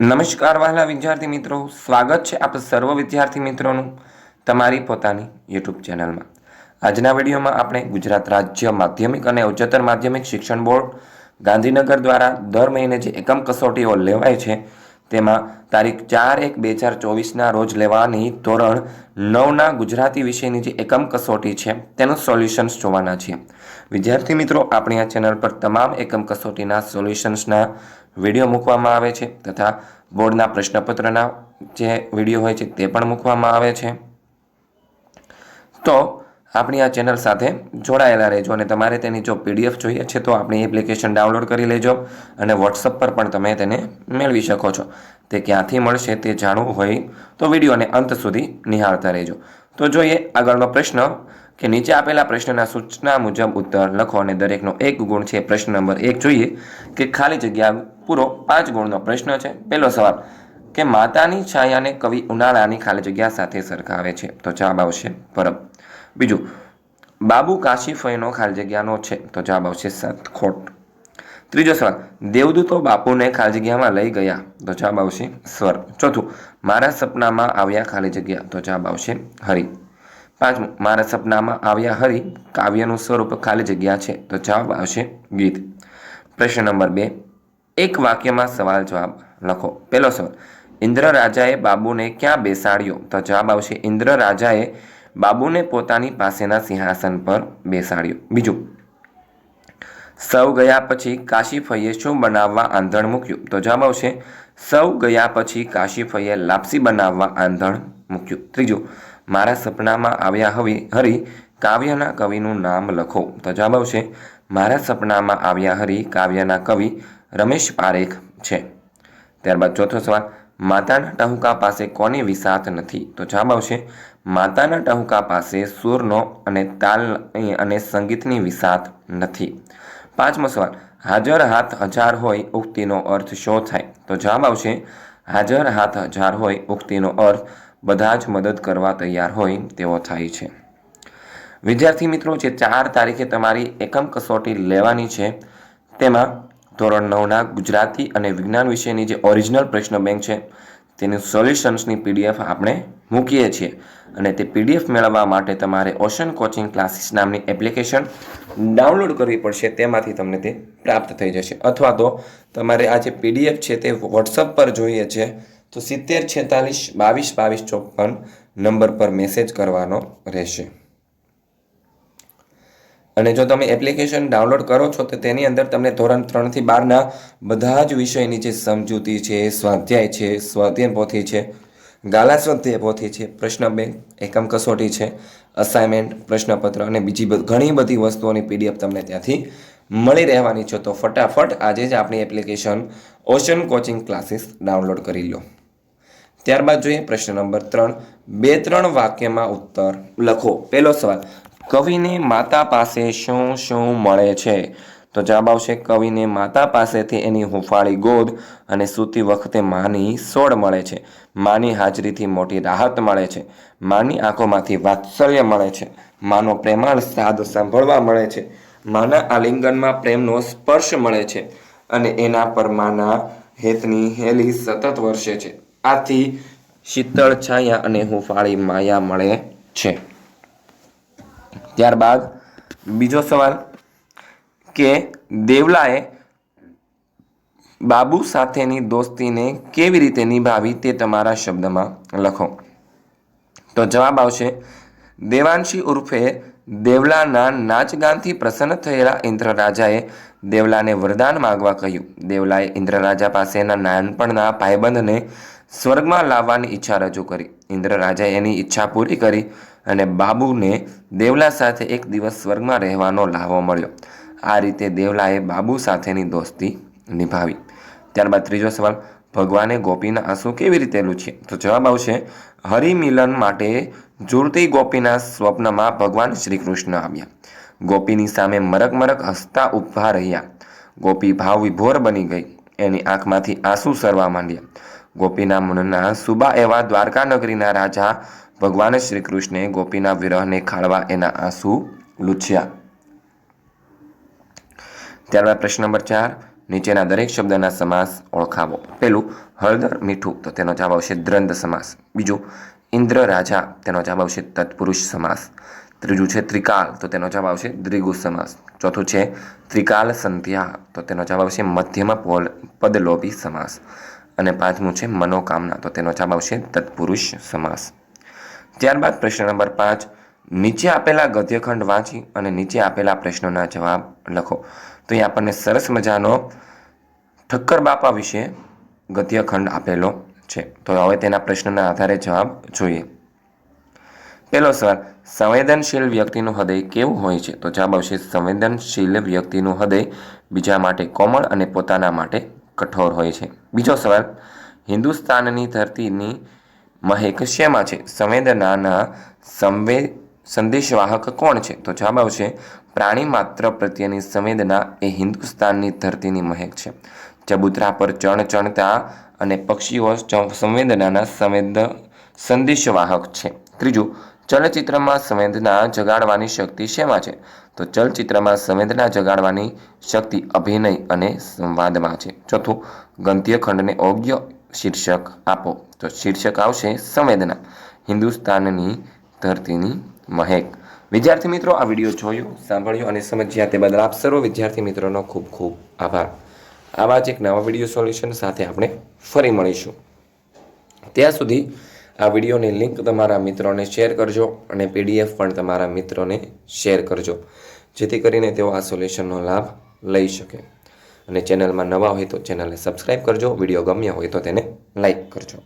નમસ્કાર વહાલા વિદ્યાર્થી મિત્રો. સ્વાગત છે આપ સર્વ વિદ્યાર્થી મિત્રોનું તમારી પોતાની યુટ્યુબ ચેનલમાં. આજના વિડીયોમાં આપણે ગુજરાત રાજ્ય માધ્યમિક અને ઉચ્ચતર માધ્યમિક શિક્ષણ બોર્ડ ગાંધીનગર દ્વારા દર મહિને જે એકમ કસોટીઓ લેવાય છે, તેમાં તારીખ ચાર એક બે હજાર ચોવીસના રોજ લેવાની ધોરણ નવના ગુજરાતી વિષયની જે એકમ કસોટી છે, તેનું સોલ્યુશન્સ જોવાના છીએ. વિદ્યાર્થી મિત્રો, આપણી આ ચેનલ પર તમામ એકમ કસોટીના સોલ્યુશન્સના વીડિયો મૂકવામાં આવે છે તથા બોર્ડના પ્રશ્નપત્રના જે વીડિયો હોય છે તે પણ મૂકવામાં આવે છે. તો આપણી આ ચેનલ સાથે જોડાયેલા રહેજો અને તમારે તેની જો પીડીએફ જોઈએ છે તો આપણી એપ્લિકેશન ડાઉનલોડ કરી લેજો અને વોટ્સઅપ પર પણ તમે તેને મેળવી શકો છો. તે ક્યાંથી મળશે તે જાણવું હોય તો વિડીયોને અંત સુધી નિહાળતા રહેજો. તો જોઈએ આગળનો પ્રશ્ન. કે નીચે આપેલા પ્રશ્નના સૂચના મુજબ ઉત્તર લખો અને દરેકનો એક ગુણ છે. પ્રશ્ન નંબર એક જોઈએ કે ખાલી જગ્યા પૂરો પાંચ ગુણનો પ્રશ્ન છે. પહેલો સવાલ, કે માતાની છાયાને કવિ ઉનાળાની ખાલી જગ્યા સાથે સરખાવે છે. તો જવાબ આવશે પરબ. બીજું, બાબુ કાશીફયનો ખાલી જગ્યાનો છે. તો જવાબ આવશે સતખોટ. ત્રીજો સવાલ, દેવદૂતો બાપુને ખાલી જગ્યામાં લઈ ગયા? તો જવાબ આવશે સ્વર. ચોથું, મારા સપનામાં આવ્યા ખાલી જગ્યા? તો જવાબ આવશે હરિ. પાંચમું મારા સપનામાં આવ્યા હરી કાવ્યનું સ્વરૂપ ખાલી જગ્યા છે તો જવાબ આવશે ગીત. પ્રશ્ન નંબર બે. એક વાક્યમાં સવાલ જવાબ લખો. પહેલો સવાલ, ઇન્દ્ર રાજાએ બાબુને ક્યાં બેસાડ્યો? તો જવાબ આવશે, ઇન્દ્ર રાજાએ બાબુને પોતાની પાસેના સિંહાસન પર બેસાડ્યો. બીજું, સૌ ગયા પછી કાશીફઈએ શું બનાવવા આંધણ મૂક્યું? તો જવાબ આવશે, સૌ ગયા પછી કાશીફઈએ લાપસી બનાવવા આંધણ મૂક્યું. ત્રીજું મારા સપનામાં આવ્યા હવે, હરી, કાવ્યના કવિનું નામ લખો. તો જવાબ આવશે, મારા સપનામાં આવ્યા હરી, કાવ્યના કવિ રમેશ પારેખ છે. ત્યારબાદ ચોથો સવાલ, માતાના ટહુકા પાસે કોની વિસાત નથી? તો જવાબ આવશે, માતાના ટહુકા પાસે સૂરનો અને તાલ અને સંગીતની વિસાત નથી. પાંચમો સવાલ, હાજર હાથ હજાર હોય ઉક્તિનો અર્થ શો થાય? તો જવાબ આવશે, હાજર હાથ હજાર હોય ઉક્તિનો અર્થ બધા જ મદદ કરવા તૈયાર હોય તેવો થાય છે. વિદ્યાર્થી મિત્રો, જે ચાર તારીખે તમારી એકમ કસોટી લેવાની છે, તેમાં ધોરણ નવના ગુજરાતી અને વિજ્ઞાન વિષયની જે ઓરિજિનલ પ્રશ્ન બેંક છે, તેની સોલ્યુશન્સની પીડીએફ આપણે મૂકીએ છીએ. અને તે પીડીએફ મેળવવા માટે તમારે ઓશન કોચિંગ ક્લાસીસ નામની એપ્લિકેશન ડાઉનલોડ કરવી પડશે, તેમાંથી તમને તે પ્રાપ્ત થઈ જશે. અથવા તો તમારે આ જે પીડીએફ છે તે વોટ્સઅપ પર જોઈએ છે તો સિત્તેર, છેતાલીસ, બાવીસ બાવીસ, ચોપન નંબર પર મેસેજ કરવાનો રહેશે. અને જો તમે એપ્લિકેશન ડાઉનલોડ કરો છો, તો તેની અંદર તમને ધોરણ ત્રણથી બારના બધા જ વિષયની જે સમજૂતી છે, સ્વાધ્યાય છે સ્વાધ્યાય પોથી છે, ગાલા સ્વાધ્યાય પોથી છે, પ્રશ્ન બેંક એકમ કસોટી છે અસાઇનમેન્ટ પ્રશ્નપત્ર અને બીજી ઘણી બધી વસ્તુઓની પીડીએફ તમને ત્યાંથી મળી રહેવાની છે. તો ફટાફટ આજે જ આપણી application ocean coaching classes download કરી લો. ત્યારબાદ જોઈએ પ્રશ્ન નંબર ત્રણ. બે ત્રણ વાક્યમાં ઉત્તર લખો. પહેલો સવાલ, કવિને માતા પાસે શું શું મળે છે? તો જવાબ આવશે, કવિને માતા પાસેથી એની હુંફાળી ગોદ અને સૂતી વખતે માની સોડ મળે છે. માની હાજરીથી મોટી રાહત મળે છે. માની આંખોમાંથી વાત્સલ્ય મળે છે. માનો પ્રેમાળ સાદ સાંભળવા મળે છે. માના આલિંગનમાં પ્રેમનો સ્પર્શ મળે છે અને એના પર માના હેતની હેલી સતત વર્ષે છે. આથી શીતળ છાયા અને હુંફાળી માયા મળે છે. ત્યારબાદ બીજો સવાલ કે દેવલાએ બાબુ સાથેની દોસ્તીને કેવી રીતે નિભાવી તે તમારા શબ્દમાં લખો. તો જવાબ આવશે, દેવાંશી ઉર્ફે દેવલાના નાચગાનથી પ્રસન્ન થયેલા ઇન્દ્ર રાજાએ દેવલાને વરદાન માગવા કહ્યું. દેવલાએ ઇન્દ્રરાજા પાસેના નાનપણના ભાઈબંધને સ્વર્ગમાં લાવવાની ઈચ્છા રજૂ કરી. ઇન્દ્ર રાજાએ એની ઈચ્છા પૂરી કરી અને બાબુને દેવલા સાથે એક દિવસ સ્વર્ગમાં રહેવાનો લાહવો મળ્યો. આ રીતે દેવલાએ બાબુ સાથેની દોસ્તી નિભાવી. ત્યારબાદ ત્રીજો સવાલ, ભગવાને ગોપીના આંસુ કેવી રીતે લૂછ્યા? તો જવાબ આવશે, હરિમિલન માટે જુરતી ગોપીના સ્વપ્નમાં ભગવાન શ્રી કૃષ્ણ આવ્યા. ગોપીની સામે મરક મરક હસતા ઊભા રહ્યા. ગોપી ભાવ વિભોર બની ગઈ. એની આંખમાંથી આંસુ સરવા માંડ્યા. ગોપીના મનના સુબા એવા દ્વારકા નગરીના રાજા ભગવાન શ્રી કૃષ્ણે ગોપીના વિરહને ખાળવા એના આંસુ લૂછ્યા. ત્યારબાદ પ્રશ્ન નંબર ચાર, નીચેના દરેક શબ્દના સમાસ ઓળખાવો. પહેલું, હળદર મીઠું, તો તેનો જવાબ આવશે દ્રંદ સમાસ. બીજું, ઇન્દ્ર રાજા, તેનો જવાબ આવશે તત્પુરુષ સમાસ. ત્રીજું છે ત્રિકાલ, તો તેનો જવાબ આવશે દ્રિગુ સમાસ. ચોથું છે ત્રિકાલ સંધ્યા, તો તેનો જવાબ આવશે મધ્યમાં પોલ પદલોભી સમાસ. અને પાંચમું છે મનોકામના. તો તેનો જવાબ આવશે તત્પુરુષ સમાસ. ત્યારબાદ પ્રશ્ન નંબર પાંચ, નીચે આપેલા ગદ્યખંડ વાંચી અને નીચે આપેલા પ્રશ્નોના જવાબ લખો. તો અહીં આપણને સરસ મજાનો ઠક્કર બાપા વિશે ગદ્યખંડ આપેલો છે. તો હવે તેના પ્રશ્નના આધારે જવાબ જોઈએ. પહેલો સવાલ, સંવેદનશીલ વ્યક્તિનું હૃદય કેવું હોય છે? તો જવાબ આવશે સંવેદનશીલ વ્યક્તિનું હૃદય બીજા માટે કોમળ અને પોતાના માટે કઠોર હોય છે. બીજો સવાલ, હિન્દુસ્તાનની ધરતીની મહેક શેમાં છે? સંવેદનાના સંવે, સંદેશવાહક કોણ છે? તો જવાબ આવશે, પ્રાણી માત્ર પ્રત્યેની સંવેદના એ હિન્દુસ્તાનની ધરતીની મહેક છે. ચબૂતરા પર ચણ ચણતા અને પક્ષીઓ સંવેદનાના સંવેદ, સંદેશવાહક છે. ત્રીજું ચલચિત્રમાં સંવેદના જગાડવાની શક્તિ શેમાં છે? તો ચલચિત્રમાં સંવેદના જગાડવાની શક્તિ અભિનય અને સંવાદમાં છે. ચોથું ગંધ્યખંડને યોગ્ય શીર્ષક આપો. તો શીર્ષક આવશે સંવેદના. હિન્દુસ્તાનની ધરતીની મહેક. વિદ્યાર્થી મિત્રો, આ વીડિયો જોયો, સાંભળ્યો અને સમજ્યા તે બદલ આપ સર્વ વિદ્યાર્થી મિત્રોનો ખૂબ ખૂબ આભાર. આવા જ એક નવા વીડિયો સોલ્યુશન સાથે આપણે ફરી મળીશું. ત્યાં સુધી આ વિડીયોની લિંક તમારા મિત્રોને શેર કરજો અને પીડીએફ પણ તમારા મિત્રોને શેર કરજો, જેથી કરીને તેઓ આ સોલ્યુશનનો લાભ લઈ શકે. અને ચેનલમાં નવા હોય તો ચેનલને સબસ્ક્રાઈબ કરજો, વીડિયો ગમ્યા હોય તો તેને લાઈક કરજો.